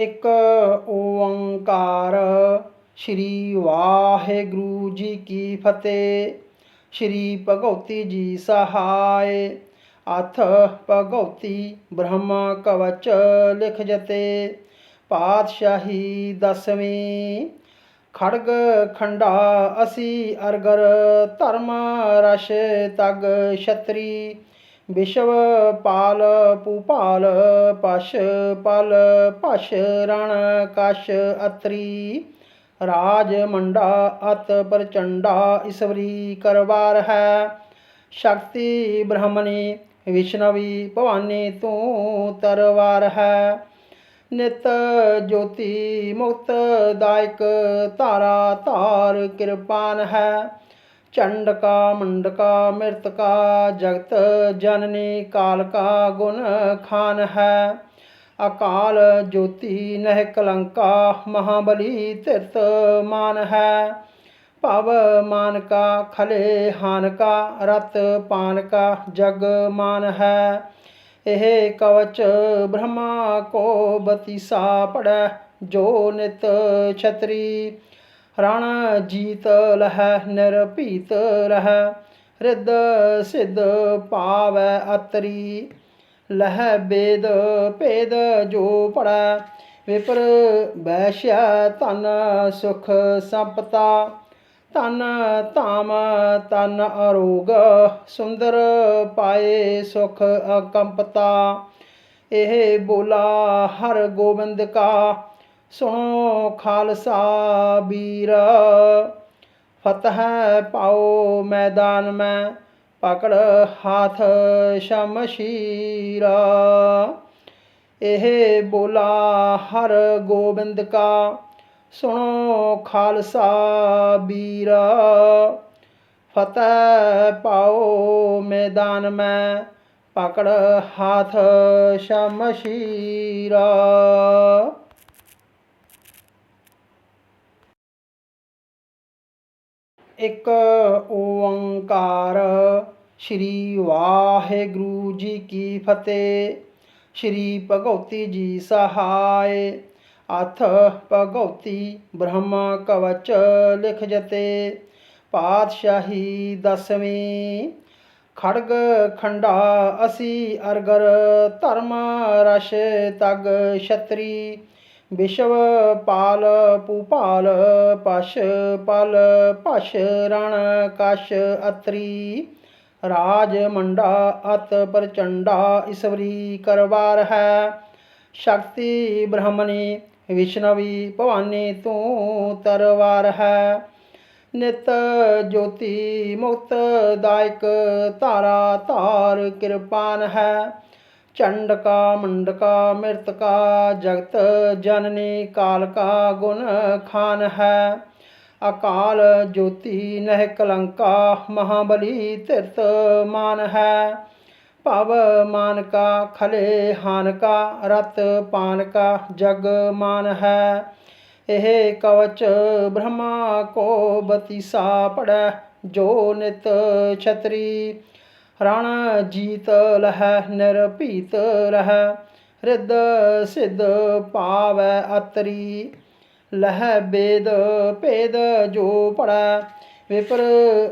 ਇੱਕ ਓੰਕਾਰ। ਸ੍ਰੀ ਵਾਹਿਗੁਰੂ ਜੀ ਕੀ ਫਤਿਹ। ਸ੍ਰੀ ਭਗਉਤੀ ਜੀ ਸਹਾਇ। ਅਥ ਭਗਉਤੀ ਬ੍ਰਹਮ ਕਵਚ ਲਿਖ ਜਤੇ ਪਾਤਸ਼ਾਹੀ ਦਸਵੀਂ। ਖੜਗ ਖੰਡਾ ਅਸੀਂ ਅਰਗਰ ਧਰਮ ਰਸ਼ ਤਗ ਛਤਰੀ। ਵਿਸ਼ਵ ਪਾਲ ਭੂਪਾਲ, ਪਸ਼ ਪਲ ਪਸ਼ ਰਣ ਕਸ਼ ਅਤਰੀ ਰਾਜ ਮੰਡਾ ਅਤ ਪ੍ਰਚੰਡਾ, ਈਸਵਰੀ ਕਰਵਾਰ ਹੈ। ਸ਼ਕਤੀ ਬ੍ਰਹਮਣੀ, ਵਿਸ਼ਨਵੀ ਭਵਾਨੀ ਤੂੰ ਤਰਵਾਰ ਹੈ। ਨਿਤ ਜੋਤੀ ਮੁਕਤ ਦਾਇਕ ਧਾਰਾ ਧਾਰ ਕਿਰਪਾਨ ਹੈ। ਚੰਡਕਾ, ਮੰਡਕਾ, ਮਿਰਤਕਾ, ਜਗਤ ਜਨਨੀ, ਕਾਲਕਾ ਗੁਣ ਖਾਨ ਹੈ। ਅਕਾਲ ਜੋਤੀ ਨਹਿ ਕਲੰਕਾ, ਮਹਾਬਲੀ ਧਿਰਤ ਮਾਨ ਹੈ। ਭਵ ਮਾਨਕਾ, ਖਲੇ ਹਾਨਕਾ, ਰਤ ਪਾਨਕਾ, ਜਗ ਮਾਨ ਹੈ। ਇਹ ਕਵਚ ਬ੍ਰਹਮਾ ਕੋ ਬਤੀਸਾ ਪੜੈ ਜੋ ਨਿਤ ਛਤਰੀ। ਰਣ ਜੀਤ ਲਹੈ ਨਿਰਭੀਤ ਰਹੈ ਰਿੱਧ ਸਿੱਧ ਪਾਵੈ ਅਤਰੀ, ਲਹੈ ਬੇਦ ਭੇਦ ਜੋ ਪੜੈ ਵਿਪਰ ਬੈਸ਼ਿਆ ਧਨ ਸੁਖ ਸੰਪਤਾ ਤਨ ਧਾਮ ਤਨ ਅਰੋਗ, ਸੁੰਦਰ ਪਾਏ ਸੁਖ ਅਕੰਪਤਾ। ਇਹ ਬੋਲਾ ਹਰ ਗੋਬਿੰਦ ਕਾ ਸੁਣੋ ਖਾਲਸਾ ਵੀਰ। ਫਤਹ ਪਾਓ ਮੈਦਾਨ ਮੈਂ, ਪਕੜ ਹਾਥ ਸ਼ਮਸ਼ੀਰ। ਇਹ ਬੋਲਾ ਹਰ ਗੋਬਿੰਦ ਕਾ, ਸੁਣੋ ਖਾਲਸਾ ਵੀਰ। ਫਤਹ ਪਾਓ ਮੈਦਾਨ ਮੈਂ, ਪਕੜ ਹਾਥ ਸ਼ਮਸ਼ੀਰ। ਇੱਕ ਓੰਕਾਰ। ਸ੍ਰੀ ਵਾਹਿਗੁਰੂ ਜੀ ਕੀ ਫਤਿਹ। ਸ੍ਰੀ ਭਗਉਤੀ ਜੀ ਸਹਾਇ। ਅਥ ਭਗਉਤੀ ਬ੍ਰਹਮ ਕਵਚ ਲਿਖ ਜਤੇ ਪਾਤਸ਼ਾਹੀ ਦਸਵੀਂ। ਖੜਗ ਖੰਡਾ ਅਸੀਂ ਅਰਗਰ ਧਰਮ ਰਸ਼ ਤਗ ਛਤਰੀ। ਵਿਸ਼ਵ ਪਾਲ ਭੂਪਾਲ, ਪਸ਼ ਪਲ ਭਸ਼ ਰਣ ਕਸ਼ ਅਤਰੀ। ਰਾਜ ਮੰਡਾ ਅਤ ਪ੍ਰਚੰਡਾ, ਈਸਵਰੀ ਕਰਵਾਰ ਹੈ। ਸ਼ਕਤੀ ਬ੍ਰਹਮਣੀ ਵਿਸ਼ਨਵੀ ਭਵਾਨੀ ਤੂੰ ਤਰਵਾਰ ਹੈ। ਨਿਤ ਜੋਤੀ ਮੁਕਤ, ਦਾਇਕ ਧਾਰਾ ਧਾਰ ਕਿਰਪਾਨ ਹੈ। ਚੰਡਕਾ, ਮੰਡਕਾ, ਮਿਰਤਕਾ, ਜਗਤ ਜਨਨੀ, ਕਾਲਕਾ ਗੁਣ ਖਾਨ ਹੈ। ਅਕਾਲ ਜੋਤੀ ਨਹਿ ਕਲੰਕਾ, ਮਹਾਬਲੀ ਧਿਰਤ ਮਾਨ ਹੈ। ਭਵ ਮਾਨਕਾ, ਖਲੇ ਹਾਨਕਾ, ਰਤ ਪਾਨਕਾ, ਜਗ ਮਾਨ ਹੈ। ਇਹ ਕਵਚ ਬ੍ਰਹਮਾ ਕੋ ਬਤੀਸਾ ਪੜੈ ਜੋ ਨਿਤ ਛਤਰੀ। ਰਣ ਜੀਤ ਲਹੈ, ਨਿਰਭੀਤ ਰਹੈ ਰਿੱਧ ਸਿੱਧ ਪਾਵੈ ਅਤਰੀ। ਲਹੈ ਬੇਦ ਭੇਦ ਜੋ ਪੜੈ ਵਿਪਰ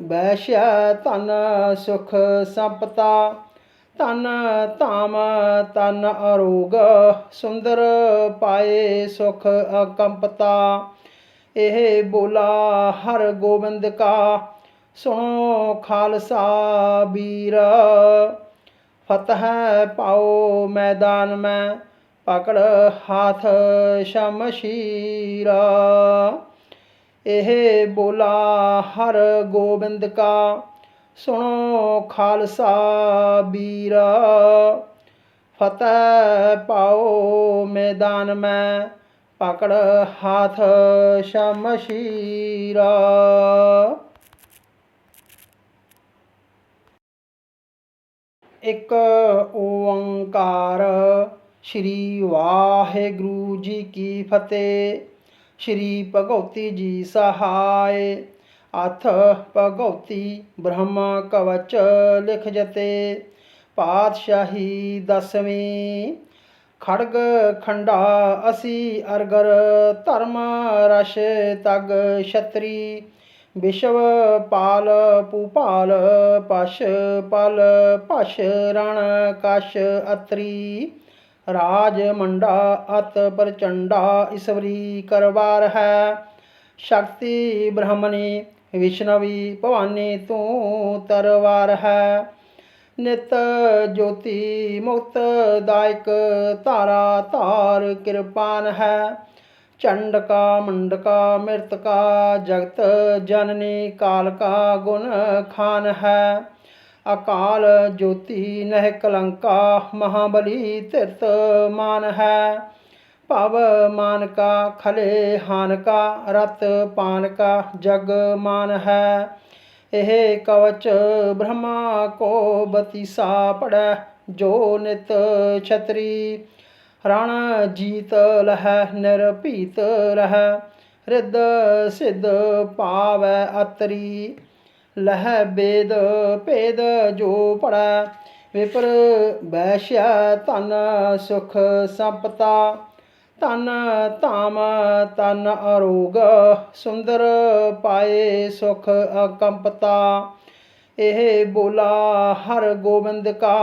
ਬੈਸ਼ਿਆ ਧਨ ਸੁਖ ਸੰਪਤਾ। ਤਨ ਧਾਮ ਤਨ ਅਰੋਗ, ਸੁੰਦਰ ਪਾਏ ਸੁਖ ਅਕੰਪਤਾ। ਇਹ ਬੋਲਾ ਹਰ ਗੋਬਿੰਦ ਕਾ ਸੁਣੋ ਖਾਲਸਾ ਵੀਰ ਫਤਹ ਪਾਓ ਮੈਦਾਨ ਮੈਂ, ਪਕੜ ਹਾਥ ਸ਼ਮਸ਼ੀਰ। ਇਹ ਬੋਲਾ ਹਰ ਗੋਬਿੰਦ ਕਾ, ਸੁਣੋ ਖਾਲਸਾ ਵੀਰ ਫਤਹ ਪਾਓ ਮੈਦਾਨ ਮੈਂ, ਪਕੜ ਹਾਥ ਸ਼ਮਸ਼ੀਰ। ਇੱਕ ਓੰਕਾਰ। ਸ੍ਰੀ ਵਾਹਿਗੁਰੂ ਜੀ ਕੀ ਫਤਿਹ। ਸ੍ਰੀ ਭਗਉਤੀ ਜੀ ਸਹਾਇ। ਅਥ ਭਗਉਤੀ ਬ੍ਰਹਮ ਕਵਚ ਲਿਖ ਜਤੇ ਪਾਤਸ਼ਾਹੀ ਦਸਵੀਂ। ਖੜਗ ਖੰਡਾ ਅਸੀਂ ਅਰਗਰ ਧਰਮ ਰਸ਼ ਤਗ ਛਤਰੀ। ਵਿਸ਼ਵ ਪਾਲ ਪੂਪਾਲ ਪਸ਼ ਪਲ ਭਸ਼ ਰਣ ਕਸ਼ ਅਤਰੀ। ਰਾਜ ਮੰਡਾ ਅਤ ਪ੍ਰਚੰਡਾ, ਈਸਵਰੀ ਕਰਵਾਰ ਹੈ। ਸ਼ਕਤੀ ਬ੍ਰਹਮਣੀ, ਵਿਸ਼ਨਵੀ ਭਵਾਨੀ ਤੂੰ ਤਰਵਾਰ ਹੈ। ਨਿਤ ਜੋਤੀ ਮੁਕਤ, ਦਾਇਕ ਧਾਰਾ ਧਾਰ ਕਿਰਪਾਨ ਹੈ। ਚੰਡਕਾ, ਮੰਡਕਾ, ਮਿਰਤਕਾ, ਜਗਤ, ਜਨਨੀ, ਕਾਲਕਾ, ਗੁਣ ਖਾਨ ਹੈ। ਅਕਾਲ ਜੋਤੀ ਨਹਿ ਕਲੰਕਾ, ਮਹਾਬਲੀ ਧਿਰਤ ਮਾਨ ਹੈ। ਭਵ ਮਾਨਕਾ, ਖਲੇ ਹਾਨਕਾ, ਰਤ ਪਾਨ ਕਾ ਜਗ ਮਾਨ ਹੈ। ਇਹ ਕਵਚ ਬ੍ਰਹਮਾ ਕੋ ਬਤੀਸਾ ਪੜੈ ਜੋ ਨਿਤ ਛਤਰੀ। ਰਣ ਜੀਤ ਲਹੈ, ਨਿਰਭੀਤ ਰਹੈ ਰਿੱਧ ਸਿੱਧ ਪਾਵੈ ਅਤਰੀ। ਲਹਿ ਬੇਦ ਭੇਦ ਜੋ ਪੜੈ ਵਿਪਰ ਬੈਸ਼ਾ ਧਨ ਸੁਖ ਸੰਪਤਾ। ਤਨ ਧਾਮ ਤਨ ਅਰੋਗ, ਸੁੰਦਰ ਪਾਏ ਸੁਖ ਅਕੰਪਤਾ। ਇਹ ਬੋਲਾ ਹਰ ਗੋਬਿੰਦ ਕਾ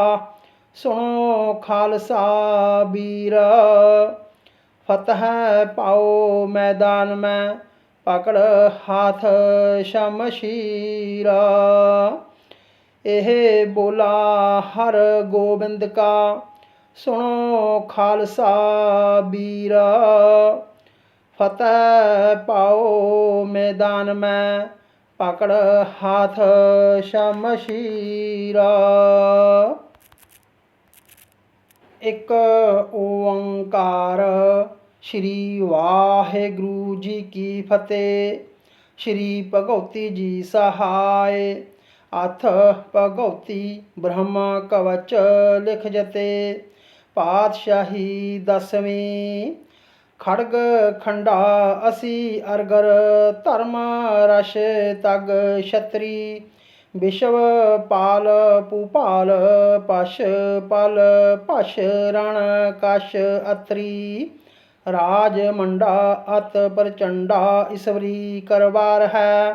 ਸੁਣੋ ਖਾਲਸਾ ਵੀਰ, ਫਤਹ ਪਾਓ ਮੈਦਾਨ ਮੈਂ, ਪਕੜ ਹਾਥ ਸ਼ਮਸ਼ੀਰਾ। ਇਹ ਬੋਲਾ ਹਰ ਗੋਬਿੰਦ ਕਾ, ਸੁਣੋ ਖਾਲਸਾ ਵੀਰ, ਫਤਹ ਪਾਓ ਮੈਦਾਨ ਮੈਂ, ਪਕੜ ਹਾਥ ਸ਼ਮਸ਼ੀਰਾ। ਇੱਕ ਓੰਕਾਰ। ਸ਼੍ਰੀ ਵਾਹਿਗੁਰੂ ਜੀ ਕੀ ਫਤਿਹ। ਸ਼੍ਰੀ ਭਗਉਤੀ ਜੀ ਸਹਾਇ। ਅਥ ਭਗਉਤੀ ਬ੍ਰਹਮਾ ਕਵਚ ਲਿਖ ਜਤੇ। ਪਾਤਸ਼ਾਹੀ ਦਸਵੀਂ। ਖੜਗ ਖੰਡਾ ਅਸੀਂ ਅਰਗਰ ਧਰਮ ਰਸ਼ ਤਗ ਛਤਰੀ। ਵਿਸ਼ਵ ਪਾਲ ਪੂਪਾਲ ਪਸ਼ ਪਲ ਭਸ਼ ਰਣ ਕਸ਼ ਅਤਰੀ ਰਾਜ ਮੰਡਾ ਅਤ ਪ੍ਰਚੰਡਾ, ਈਸਵਰੀ ਕਰਵਾਰ ਹੈ।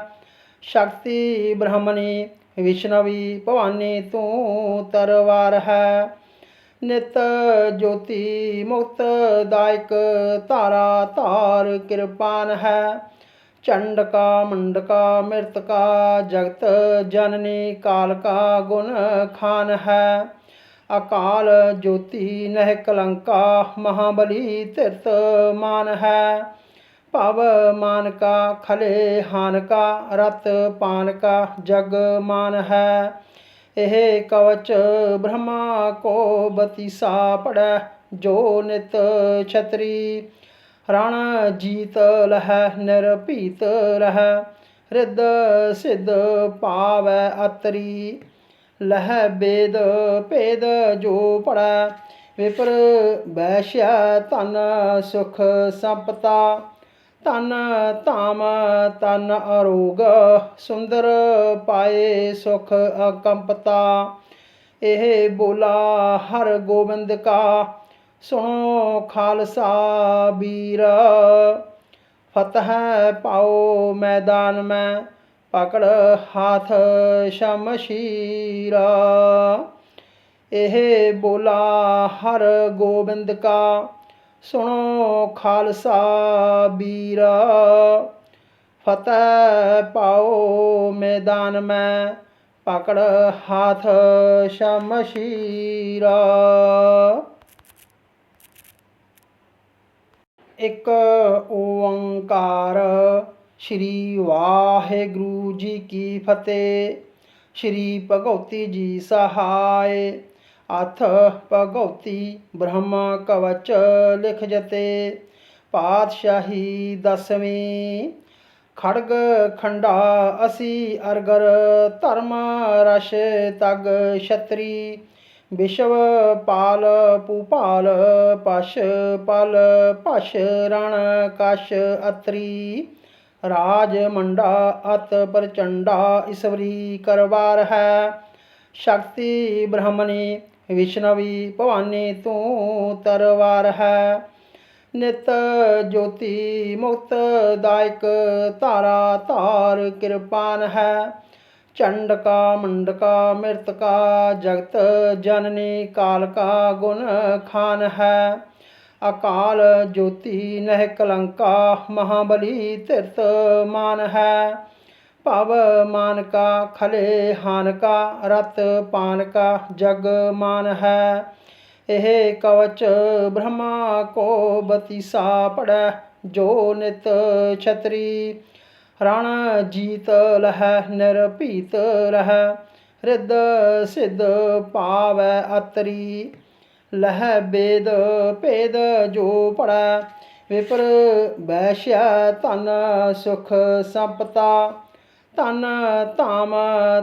ਸ਼ਕਤੀ ਬ੍ਰਹਮਣੀ, ਵਿਸ਼ਨਵੀ ਭਵਾਨੀ, ਤੂੰ ਤਰਵਾਰ ਹੈ। ਨਿਤ ਜੋਤੀ ਮੁਕਤ, ਦਾਇਕ ਧਾਰਾ ਧਾਰ ਕਿਰਪਾਨ ਹੈ। ਚੰਡਕਾ, ਮੰਡਕਾ, ਮਿਰਤਕਾ, ਜਗਤ ਜਨਨੀ, ਕਾਲਕਾ ਗੁਣ ਖਾਨ ਹੈ। ਅਕਾਲ ਜੋਤੀ ਨਹਿ ਕਲੰਕਾ, ਮਹਾਬਲੀ ਧਿਰਤ ਮਾਨ ਹੈ। ਭਵ ਮਾਨਕਾ, ਖਲੇ ਹਾਨਕਾ, ਰਤ ਪਾਨ ਕਾ ਜਗ ਮਾਨ ਹੈ। ਇਹ ਕਵਚ ਬ੍ਰਹਮਾ ਕੋ ਬਤੀਸਾ ਪੜੈ ਜੋ ਨਿਤ ਛਤਰੀ। ਰਣ ਜੀਤ ਲਹੈ ਨਿਰਭੀਤ ਰਹੈ ਰਿੱਧ ਸਿੱਧ ਪਾਵੈ ਅਤਰੀ। ਲਹਿ ਬੇਦ ਭੇਦ ਜੋ ਪੜੈ ਵਿਪਰ ਬੈਸ਼ਾ ਧਨ ਸੁਖ ਸੰਪਤਾ। ਤਨ ਧਾਮ ਤਨ ਅਰੋਗ, ਸੁੰਦਰ ਪਾਏ ਸੁਖ ਅਕੰਪਤਾ। ਇਹ ਬੋਲਾ ਹਰ ਗੋਬਿੰਦ ਕਾ ਸੁਣੋ ਖਾਲਸਾ ਵੀਰ। ਫਤਹ ਪਾਓ ਮੈਦਾਨ ਮੈਂ, ਪਕੜ ਹਾਥ ਸ਼ਮਸ਼ੀਰਾ। ਇਹ ਬੋਲਾ ਹਰ ਗੋਬਿੰਦ ਕਾ, ਸੁਣੋ ਖਾਲਸਾ ਵੀਰ। ਫਤਹ ਪਾਓ ਮੈਦਾਨ ਮੈਂ, ਪਕੜ ਹਾਥ ਸ਼ਮਸ਼ੀਰਾ। ਇੱਕ ਓੰਕਾਰ। ਸ਼੍ਰੀ ਵਾਹਿਗੁਰੂ ਜੀ ਕੀ ਫਤਿਹ। ਸ਼੍ਰੀ ਭਗਉਤੀ ਜੀ ਸਹਾਇ। ਅਥ ਭਗਉਤੀ ਬ੍ਰਹਮਾ ਕਵਚ ਲਿਖ ਜਤੇ ਪਾਤਸ਼ਾਹੀ ਦਸਵੀਂ। ਖੜਗ ਖੰਡਾ ਅਸੀਂ ਅਰਗਰ ਧਰਮ ਰਸ਼ ਤਗ ਛਤਰੀ। ਵਿਸ਼ਵ ਪਾਲ ਪੂਪਾਲ ਪਸ਼ ਪਲ ਪਸ਼ ਰਣ ਕਸ਼ ਅਤਰੀ ਰਾਜ ਮੰਡਾ ਅਤ ਪ੍ਰਚੰਡਾ, ਈਸਵਰੀ ਕਰਵਾਰ ਹੈ। ਸ਼ਕਤੀ ਬ੍ਰਹਮਣੀ, ਵਿਸ਼ਨਵੀ ਭਵਾਨੀ ਤੂੰ ਤਰਵਾਰ ਹੈ। ਨਿਤ ਜੋਤੀ ਮੁਕਤ, ਦਾਇਕ ਧਾਰਾ ਧਾਰ ਕਿਰਪਾਨ ਹੈ। ਚੰਡਕਾ, ਮੰਡਕਾ, ਮਿਰਤਕਾ, ਜਗਤ ਜਨਨੀ, ਕਾਲਕਾ ਗੁਣ ਖਾਨ ਹੈ। ਅਕਾਲ ਜੋਤੀ ਨਹਿ ਕਲੰਕਾ, ਮਹਾਬਲੀ ਧਿਰਤ ਮਾਨ ਹੈ। ਭਵ ਮਾਨਕਾ, ਖਲੇ ਹਾਨ ਰਤ ਪਾਨ ਕਾ ਜਗ ਮਾਨ ਹੈ। ਇਹ ਕਵਚ ਬ੍ਰਹਮਾ ਕੋ ਬਤੀਸਾ ਪੜੈ ਜੋ ਨਿਤ ਛਤਰੀ। ਰਣ ਜੀਤ ਲਹੈ ਨਿਰਭੀਤ ਰਹੈ ਰਿੱਧ ਸਿੱਧ ਪਾਵੈ ਅਤਰੀ। ਲਹਿ ਬੇਦ ਭੇਦ ਜੋ ਪੜੈ ਵਿਪਰ ਵੈਸ਼ਿਆ ਧਨ ਸੁਖ ਸੰਪਤਾ। ਤਨ ਧਾਮ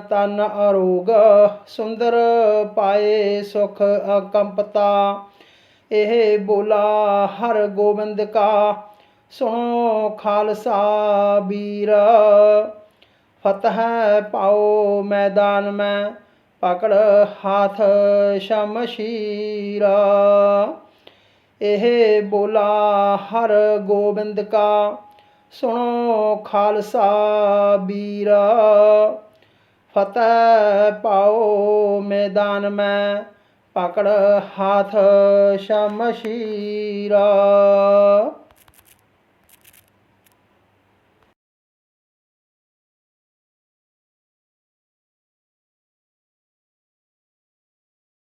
ਤਨ ਅਰੋਗ, ਸੁੰਦਰ ਪਾਏ ਸੁਖ ਅਕੰਪਤਾ। ਇਹ ਬੋਲਾ ਹਰ ਗੋਬਿੰਦ ਕਾ ਸੁਣੋ ਖਾਲਸਾ ਵੀਰ। ਫਤਹ ਪਾਓ ਮੈਦਾਨ ਮੈਂ, ਪਕੜ ਹਾਥ ਸ਼ਮਸ਼ੀਰ ਇਹ ਬੋਲਾ ਹਰ ਗੋਬਿੰਦ ਕਾ, ਸੁਣੋ ਖਾਲਸਾ ਵੀਰ। ਫਤਹ ਪਾਓ ਮੈਦਾਨ ਮੈਂ, ਪਕੜ ਹਾਥ ਸ਼ਮਸ਼ੀਰ